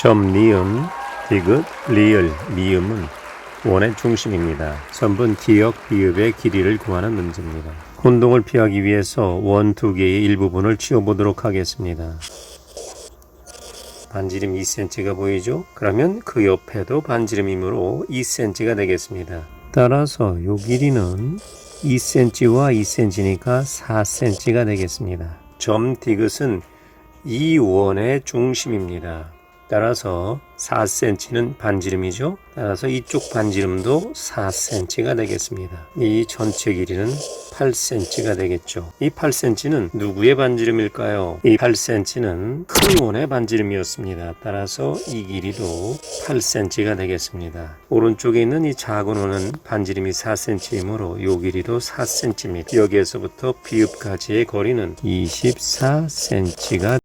점 니은, 디귿, 리을, 미음은 원의 중심입니다. 선분 기역, 비읍의 길이를 구하는 문제입니다. 혼동을 피하기 위해서 원 두 개의 일부분을 치워보도록 하겠습니다. 반지름 2cm가 보이죠? 그러면 그 옆에도 반지름이므로 2cm가 되겠습니다. 따라서 요 길이는 2cm와 2cm니까 4cm가 되겠습니다. 점 디귿은 이 원의 중심입니다. 따라서 4cm는 반지름이죠. 따라서 이쪽 반지름도 4cm가 되겠습니다. 이 전체 길이는 8cm가 되겠죠. 이 8cm는 누구의 반지름일까요? 이 8cm는 큰 원의 반지름이었습니다. 따라서 이 길이도 8cm가 되겠습니다. 오른쪽에 있는 이 작은 원은 반지름이 4cm이므로 이 길이도 4cm입니다. 여기에서부터 비읍까지의 거리는 24cm가